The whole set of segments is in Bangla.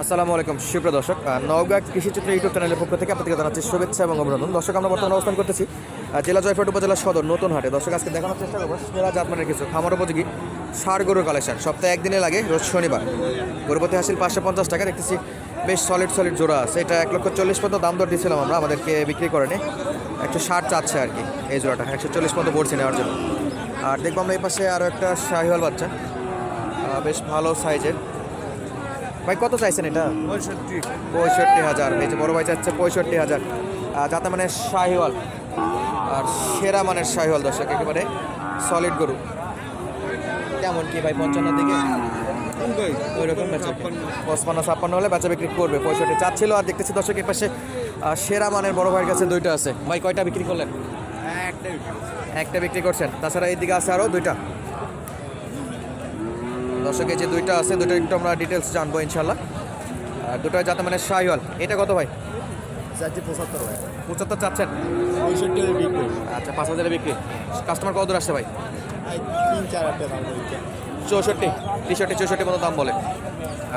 আসসালামু আলাইকুম, সুপ্রিয় দর্শক নওগাঁ কৃষিচিত্র ইউটিউব চ্যানেলের পক্ষ থেকে আপনাদেরকে জানাচ্ছি শুভেচ্ছা এবং অভিনন্দন। দর্শক, আমরা বর্তমানে অবস্থান করতেছি জেলা জয়পুর উপজেলা সদর নতুন হাটে দর্শক, আজকে দেখানোর চেষ্টা করব সেরা জাতমানের কিছু খামার উপযোগী ষাড় গরুর কালেকশন। সপ্তাহে একদিনে লাগে, রোজ শনিবার। গরুপতি হাসিল পাঁচশো পঞ্চাশ টাকা দেখতেছি বেশ সলিড সলিড জোড়া আছে। এটা এক লক্ষ চল্লিশ পর্যন্ত দাম দর দিয়েছিলাম আমরা, আমাদেরকে বিক্রি করে করেনি। একশো ষাট চাচ্ছে আর কি এই জোড়াটা, একশো চল্লিশ পর্যন্ত পড়ছে নেওয়ার জন্য। আর দেখব আমরা এই পাশে আরও একটা শাহিওয়াল বাচ্চা বেশ ভালো সাইজের ভাই কত চাইছেন এটা? পঁয়ষট্টি। পঁয়ষট্টি হাজার। এই যে বড় ভাই চাচ্ছে পঁয়ষট্টি হাজার। যাতে মানে শাহিওয়াল। আর সেরা মানের শাহিওয়াল দর্শক একেবারে সলিড গরু। কেমন কি ভাই পঞ্চান্নর দিকে? ওই রকম পঁচপান্ন ছাপ্পান্ন হলে বেচা বিক্রি করবে। পঁয়ষট্টি চাচ্ছিল আর দেখতেছি দর্শক এর পাশে সেরা মানের বড় ভাইয়ের কাছে দুইটা আছে। ভাই কয়টা বিক্রি করলেন? একটা বিক্রি করছেন। তাছাড়া এই দিকে আছে আরও দুইটা। দর্শক এই যে দুইটা আছে দুটো একটু আমরা ডিটেলস জানব ইনশাল্লাহ আর দুটো যাতে মানে শাহিওয়াল। এটা কত ভাই? চারটি পঁচাত্তর ভাই। পঁচাত্তর চাচ্ছেন? পঁয়ষট্টি বিক্রি আচ্ছা পাঁচ হাজারে বিক্রি। কাস্টমার কত দূর আসছে ভাই? এই তিন চার আটটা দাম চৌষট্টি। তেষট্টি চৌষট্টি মতো দাম বলে।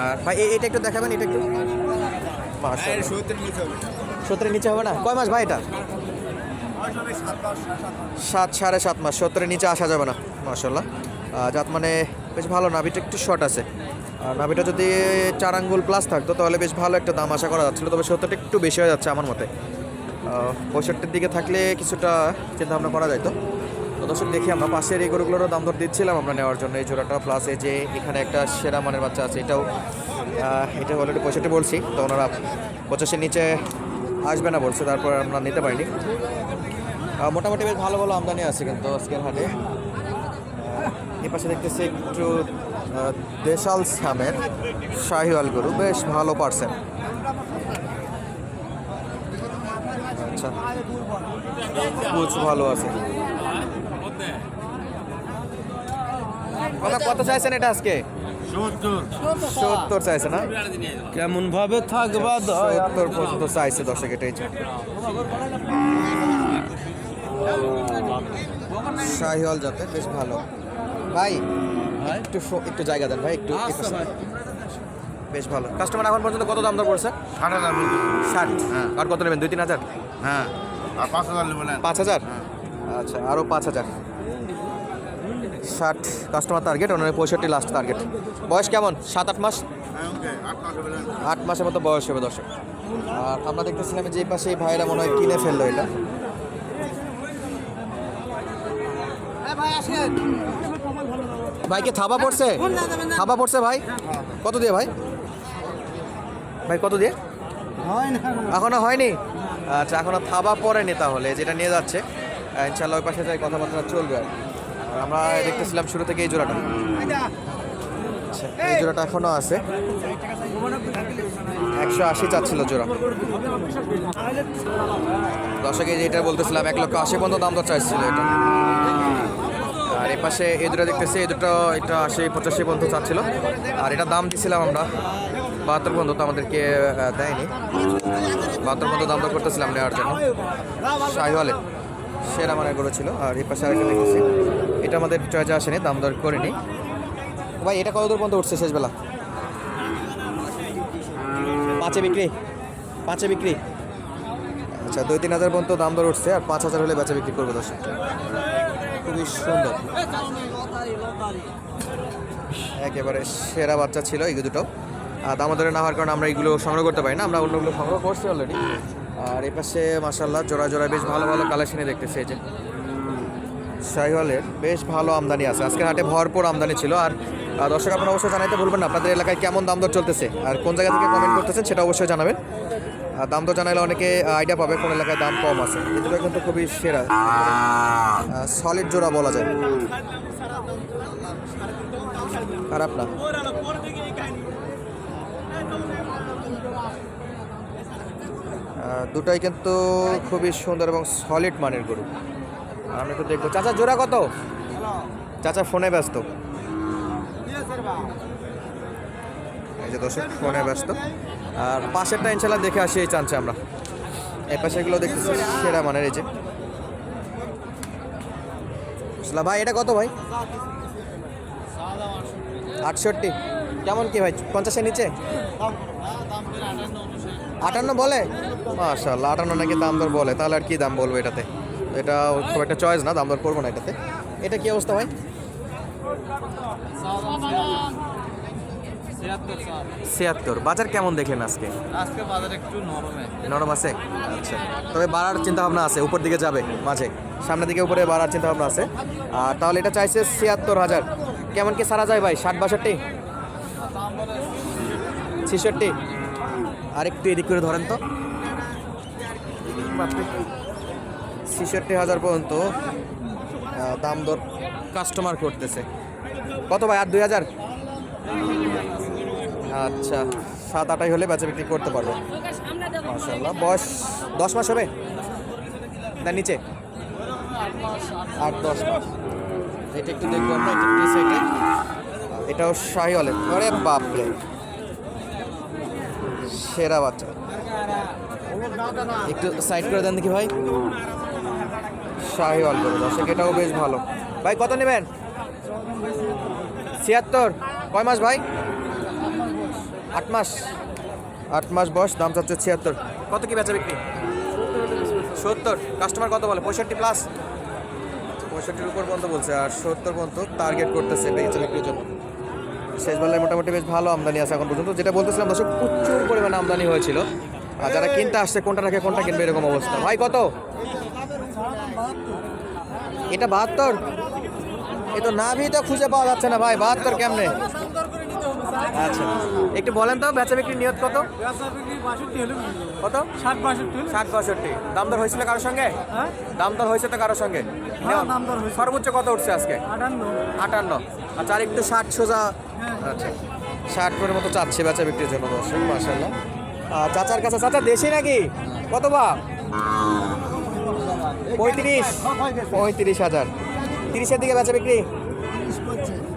আর ভাই এটা একটু দেখাবেন এটা একটু? সত্তরের নিচে হবে। না? কয় মাস ভাই এটা? সাত সাড়ে সাত মাস। সত্তরের নিচে আসা যাবে না মাসাল্লাহ যাত মানে বেশ ভালো, নাভিটা একটু শর্ট আছে। আর নাভিটা যদি চার আঙ্গুল প্লাস থাকতো, তাহলে বেশ ভালো একটা দাম আশা করা যাচ্ছিল। তবে সত্তরটা একটু বেশি হয়ে যাচ্ছে আমার মতে। পঁয়ষট্টির দিকে থাকলে কিছুটা চিন্তা ভাবনা করা যায় তো দর্শক, দেখি আমরা পাশের এই গরুগুলোরও দাম দর দিচ্ছিলাম আমরা নেওয়ার জন্য। এই জোড়াটা প্লাস এই যে এখানে একটা সেরা মানের বাচ্চা আছে, এটাও এটা অলরেডি পঁয়ষট্টি বলছি। তো ওনারা পঁচাশের নিচে আসবে না বলছে, তারপর আমরা নিতে পারিনি। মোটামুটি বেশ ভালো ভালো আমদানি আছে কিন্তু আজকের হাটে। এ পাশে দেখতেছি একটু দেশাল সামের শাহিওয়াল গরু বেশ ভালো পারছেন। আচ্ছা কুচ ভালো আছে। বাবা, কত চাইছেন এটা আজকে? সত্তর চাইছে না? কেমন ভাবে থাকবা সত্তর পর্যন্ত চাইছে দর্শক এটাই শাহিওয়াল যাতে বেশ ভালো। ভাই একটু ফো- একটু জায়গা দেন ভাই একটু পাশে। বেশ ভালো। কাস্টমার এখন পর্যন্ত কত দাম দর পড়ছে ষাট হাজার ষাট। হ্যাঁ। আর কত নেবেন? দুই তিন হাজার? হ্যাঁ। আর পাঁচ হাজার বলেন পাঁচ হাজার? আচ্ছা আরও পাঁচ হাজার। ষাট কাস্টমার টার্গেট ওনার পঁয়ষট্টি লাস্ট টার্গেট বয়স কেমন? সাত আট মাস? হ্যাঁ আট মাসের মতো বয়স হবে দর্শক। আর আমরা দেখতেছিলাম যে এই পাশে এই ভাইরা মনে হয় কিনে ফেলল এটা। ভাইকে থাবা পড়ছে? থাবা পড়ছে ভাই? কত দিয়ে ভাই? ভাই, কত দিয়ে? এখনও হয়নি? আচ্ছা এখনও থাবা পড়েনি তাহলে, যেটা নিয়ে যাচ্ছে। ইনশাল্লাহ ওই পাশে যাই কথাবার্তা চলবে। আর আমরা দেখতেছিলাম শুরু থেকে এই জোড়াটা। আচ্ছা এই জোড়াটা এখনও আছে। একশো আশি চাচ্ছিল জোড়া। দশকে যেটা বলতেছিলাম, এক লক্ষ আশি পর্যন্ত দাম দর চাইছিল এটা। আর এই পাশে এই দুটো দেখতেছি, এই দুটো, এটা আশি পঁচাশি পর্যন্ত চাচ্ছিল। আর এটা দাম দিছিলাম আমরা, বাহাত্তর পর্যন্ত তো আমাদেরকে দেয়নি। বাহাত্তর পর্যন্ত দাম দর করতেছিলাম নেওয়ার জন্য। শাহিওয়ালে সেরা মানে গরু ছিল। আর এই পাশে আরেকটা দেখতেছি, এটা আমাদের চয়েজে আসেনি, দাম দর করিনি। ভাই, এটা কত দূর পর্যন্ত উঠছে শেষবেলা? পাঁচে বিক্রি পাঁচে বিক্রি। আচ্ছা দুই তিন হাজার পর্যন্ত দাম দর উঠছে, আর পাঁচ হাজার হলে বেচা বিক্রি করবে দর্শক। খুবই সুন্দর। একেবারে সেরা বাচ্চা ছিল এই দুটো। আর দাম দরে না হওয়ার কারণে আমরা এগুলো সংগ্রহ করতে পারি না, আমরা অন্যগুলো সংগ্রহ করছি অলরেডি আর এই পাশে মাসাল্লাহ জোড়া জোড়া বেশ ভালো ভালো কালেকশনে দেখতেছি এই যে। শাহিওয়ালের বেশ ভালো আমদানি আছে। আজকের হাটে ভরপুর আমদানি ছিল। আর দর্শক আপনারা অবশ্যই জানাইতে ভুলবেন না, আপনাদের এলাকায় কেমন দাম দর চলতেছে? আর কোন জায়গা থেকে কমেন্ট করতেছেন সেটা অবশ্যই জানাবেন। দাম দর জানাইলে অনেকে আইডিয়া পাবে কোন এলাকায় দাম কম আছে। এই কিন্তু খুবই সেরা। সলিড জোড়া বলা যায়। খারাপ না। দুটাই কিন্তু খুবই সুন্দর এবং সলিড মানের গরু। আমি একটু দেখব। চাচা, জোড়া কত? চাচা, ফোনে ব্যস্ত। এই যে দর্শক, ফোনে ব্যস্ত। আর পাশেরটা ইনশাল্লাহ দেখে আসি, এই চান্সে আমরা। এই পাশে এগুলো দেখতেছি সেরা মানের, এই যে। ভাই, এটা কত, ভাই? আটষট্টি। কেমন কি, ভাই? পঞ্চাশের নিচে? আটান্ন বলে? মাশাল্লাহ আটান্ন নাকি দাম দর বলে। তাহলে আর কি দাম বলব এটাতে? এটা খুব একটা চয়েস না, দাম দর করব না এটাতে। এটা কি অবস্থা, ভাই? ছিয়াত্তর বাজার কেমন দেখলেন আজকে? আজকে বাজার একটু নরমে। নরম আছে? আচ্ছা। তবে বাড়ার চিন্তা ভাবনা আছে উপর দিকে যাবে মাঝে। সামনের দিকে উপরে বাড়ার চিন্তা ভাবনা আছে। আর তাহলে এটা চাইছে ছিয়াত্তর হাজার। কেমন কি সারা যায় ভাই? ষাট বাষট্টি? ছেষট্টি? আর একটু এদিক করে ধরেন তো। ছেষট্টি হাজার পর্যন্ত দাম দর কাস্টমার করতেছে। কত ভাই? আর দুই হাজার? আচ্ছা সাত আটাই হলে বেচা বিক্রি করতে পারব। মাশাল্লাহ বয়স দশ মাস হবে? না নিচে? আট দশ মাস। এটা একটু দেখব আমরা এটাও শাহি হলে আরে বাপরে। সেরা বাচ্চা। একটু সাইড করে দেন দেখি ভাই। শাহি করে দর্শক এটাও বেশ ভালো। ভাই কত নেবেন? ছিয়াত্তর। কয় মাস ভাই? আট মাস আট মাস বয়স দাম চাচ্ছে ছিয়াত্তর। কত কি বেচা বিক্রি? সত্তর। কাস্টমার কত বলে? পঁয়ষট্টি প্লাস পঁয়ষট্টির উপর পর্যন্ত বলছে আর সত্তর পর্যন্ত টার্গেট করতেছে বেচা বিক্রির জন্য। শেষ বেলায় মোটামুটি বেশ ভালো আমদানি আছে এখন পর্যন্ত। যেটা বলতেছিলাম দর্শক প্রচুর পরিমাণে আমদানি হয়েছিল। আর যারা কিনতে আসছে কোনটা রাখে কোনটা কিনবে এরকম অবস্থা। ভাই কত? এটা বাহাত্তর? এ তো নাভি তো খুঁজে পাওয়া যাচ্ছে না ভাই বাহাত্তর কেমনে? আচ্ছা। একটু বলেন তো বেচা বিক্রি নিয়ত কত? কত? ষাট বাষট্টি ষাট পঁয়ষট্টি দাম দর হয়েছিল কারোর সঙ্গে? হ্যাঁ। দাম দর হয়েছে তো কারোর সঙ্গে? হ্যাঁ, সর্বোচ্চ কত উঠছে আজকে? আটান্ন। আটান্ন। আচ্ছা আর একটু ষাট সোজা। আচ্ছা। ষাট করে মতো চাচ্ছে বেচা বিক্রির জন্য দর্শক মাসাল্লাহ চাচার কাছে চাচা দেশি নাকি? কত বা? পঁয়ত্রিশ। পঁয়ত্রিশ হাজার। তিরিশের দিকে বেচা বিক্রি?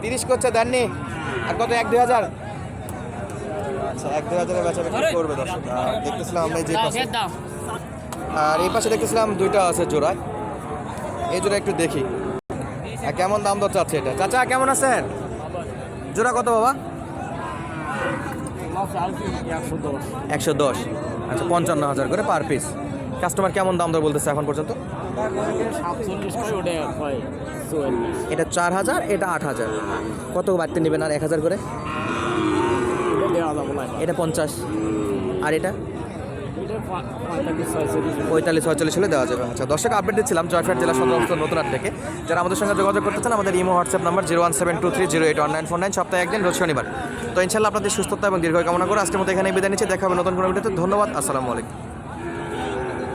তিরিশ করছে দেননি? আর কত এক দুই হাজার? আচ্ছা এক দুই হাজারের বেচা বিক্রি করবে দর্শক। দেখতেছিলাম আমরা এই যে পাশে আর এই পাশে দেখতেছিলাম দুইটা আছে জোড়ায়। এই জোড়া একটু দেখি। আর কেমন দাম দর চাচ্ছে এটা? চাচা কেমন আছেন? জোড়া কত বাবা? একশো দশ। আচ্ছা পঞ্চান্ন হাজার করে পার পিস কাস্টমার কেমন দাম দর বলতেছে এখন পর্যন্ত? এটা চার হাজার, এটা আট হাজার। কত বাড়তে নেবেন আর এক হাজার করে? এটা পঞ্চাশ। আর এটা? পঁয়তাল্লিশ, ছয়চল্লিশ হলে দেওয়া যাবে। আচ্ছা দর্শক আপডেট দিচ্ছিলাম জয়ফাট জেলা সদর নতুন হাট থেকে। যারা আমাদের সঙ্গে যোগাযোগ করতে চান, আমাদের Imo, WhatsApp number zero one seven two three zero eight one nine four nine সপ্তাহে একদিন রোজ শনিবার। তো ইনশাল্লাহ আপনাদের সুস্থতা এবং দীর্ঘ কামনা করে আজকের মতো এখানে বিদায় নিচ্ছে। দেখা হবে নতুন কোনো ভিডিওতে। ধন্যবাদ, আসসালামু আলাইকুম।